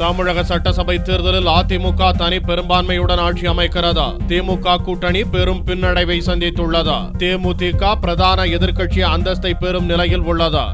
தமிழக சட்டசபை தேர்தலில் அதிமுக தனி பெரும்பான்மையுடன் ஆட்சி அமைக்கிறதா? திமுக கூட்டணி பெரும் பின்னடைவை சந்தித்துள்ளதா? தேமுதிக பிரதான எதிர்க்கட்சி அந்தஸ்தை பெறும் நிலையில் உள்ளதா?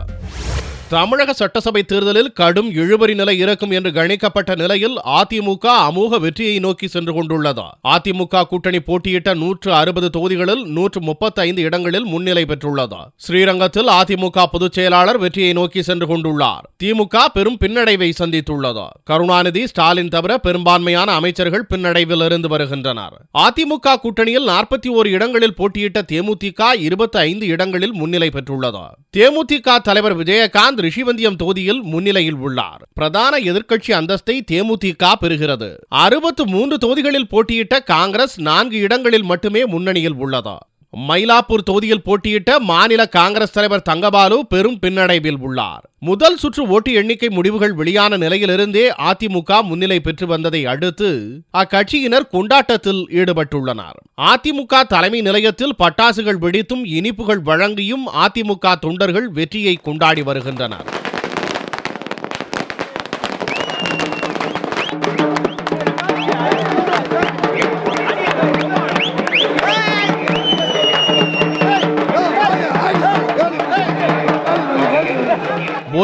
தமிழக சட்டசபை தேர்தலில் கடும் இழுபறி நிலை இருக்கும் என்று கணிக்கப்பட்ட நிலையில் அதிமுக அமோக வெற்றியை நோக்கி சென்று கொண்டுள்ளது. அதிமுக கூட்டணி போட்டியிட்ட நூற்று அறுபது தொகுதிகளில் நூற்று முப்பத்தி ஐந்து இடங்களில் முன்னிலை பெற்றுள்ளது. ஸ்ரீரங்கத்தில் அதிமுக பொதுச் செயலாளர் வெற்றியை நோக்கி சென்று கொண்டுள்ளார். திமுக பெரும் பின்னடைவை சந்தித்துள்ளது. கருணாநிதி ஸ்டாலின் தவிர பெரும்பான்மையான அமைச்சர்கள் பின்னடைவில் இருந்து வருகின்றனர். அதிமுக கூட்டணியில் நாற்பத்தி ஓரு இடங்களில் போட்டியிட்ட தேமுதிக இருபத்தி ஐந்து இடங்களில் முன்னிலை பெற்றுள்ளது. தேமுதிக தலைவர் விஜயகாந்த் ரிஷிவந்தியம் தொகுதியில் முன்னிலையில் உள்ளார். பிரதான எதிர்க்கட்சி அந்தஸ்தை தேமுதிக பெறுகிறது. அறுபத்து மூன்று தொகுதிகளில் போட்டியிட்ட காங்கிரஸ் நான்கு இடங்களில் மட்டுமே முன்னணியில் உள்ளது. மயிலாப்பூர் தொகுதியில் போட்டியிட்ட மாநில காங்கிரஸ் தலைவர் தங்கபாலு பெரும் பின்னடைவில் உள்ளார். முதல் சுற்று ஓட்டு எண்ணிக்கை முடிவுகள் வெளியான நிலையிலிருந்தே அதிமுக முன்னிலை பெற்று வந்ததை அடுத்து அக்கட்சியினர் கொண்டாட்டத்தில் ஈடுபட்டுள்ளனர். அதிமுக தலைமை நிலையத்தில் பட்டாசுகள் வெடித்தும் இனிப்புகள் வழங்கியும் அதிமுக தொண்டர்கள் வெற்றியை கொண்டாடி வருகின்றனர்.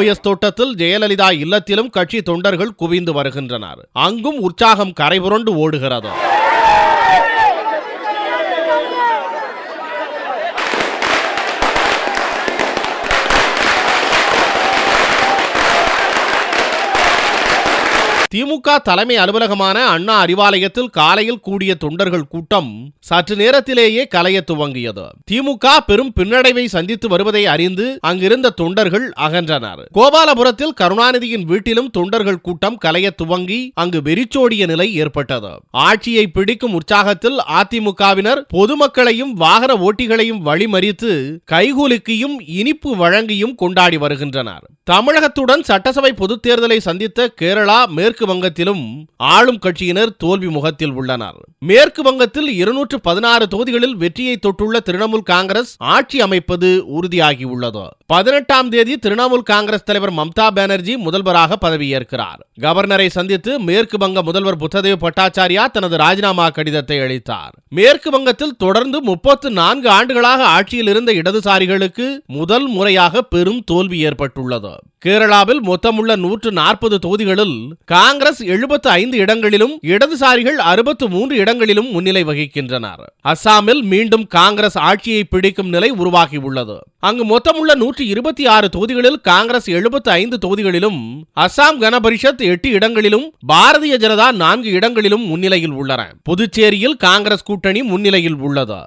ஓஎஸ் தோட்டத்தில் ஜெயலலிதா இல்லத்திலும் கட்சி தொண்டர்கள் குவிந்து வருகின்றனர். அங்கும் உற்சாகம் கரைபுரண்டு ஓடுகிறது. திமுக தலைமை அலுவலகமான அண்ணா அறிவாலயத்தில் காலையில் கூடிய தொண்டர்கள் கூட்டம் சற்று நேரத்திலேயே கலைய துவங்கியது. திமுக பெரும் பின்னடைவை சந்தித்து வருவதை அறிந்து அங்கிருந்த தொண்டர்கள் அகன்றனர். கோபாலபுரத்தில் கருணாநிதியின் வீட்டிலும் தொண்டர்கள் கூட்டம் கலைய துவங்கி அங்கு வெறிச்சோடிய நிலை ஏற்பட்டது. ஆட்சியை பிடிக்கும் உற்சாகத்தில் அதிமுகவினர் பொதுமக்களையும் வாகன ஓட்டிகளையும் வழிமறித்து கைகூலுக்கியும் இனிப்பு வழங்கியும் கொண்டாடி வருகின்றனர். தமிழகத்துடன் சட்டசபை பொதுத் தேர்தலை சந்தித்த கேரளா மேற்கு வங்கத்திலும் ஆளும் கட்சியினர் தோல்வி முகத்தில் உள்ளனர். மேற்கு வங்கத்தில் இருநூற்று பதினாறு தொகுதிகளில் வெற்றியை தொட்டுள்ள திரிணாமுல் காங்கிரஸ் ஆட்சி அமைப்பது உறுதியாகியுள்ளது. பதினெட்டாம் தேதி திரிணாமுல் காங்கிரஸ் தலைவர் மம்தா பானர்ஜி முதல்வராக பதவியேற்கிறார். கவர்னரை சந்தித்து மேற்கு வங்க முதல்வர் புத்ததேவ் பட்டாச்சாரியா தனது ராஜினாமா கடிதத்தை அளித்தார். மேற்கு வங்கத்தில் தொடர்ந்து முப்பத்து நான்கு ஆண்டுகளாக ஆட்சியில் இருந்த இடதுசாரிகளுக்கு முதல் முறையாக பெரும் தோல்வி ஏற்பட்டுள்ளது. கேரளாவில் மொத்தமுள்ள நூற்று நாற்பது தொகுதிகளில் காங்கிரஸ் எழுபத்து ஐந்து இடங்களிலும் இடதுசாரிகள் அறுபத்து மூன்று இடங்களிலும் முன்னிலை வகிக்கின்றனர். அஸ்ஸாமில் மீண்டும் காங்கிரஸ் ஆட்சியை பிடிக்கும் நிலை உருவாகியுள்ளது. அங்கு மொத்தமுள்ள நூற்றி இருபத்தி ஆறு தொகுதிகளில் காங்கிரஸ் எழுபத்து ஐந்து தொகுதிகளிலும் அஸ்ஸாம் கனபரிஷத் எட்டு இடங்களிலும் பாரதிய ஜனதா நான்கு இடங்களிலும் முன்னிலையில் உள்ளன. புதுச்சேரியில் காங்கிரஸ் கூட்டணி முன்னிலையில் உள்ளதா?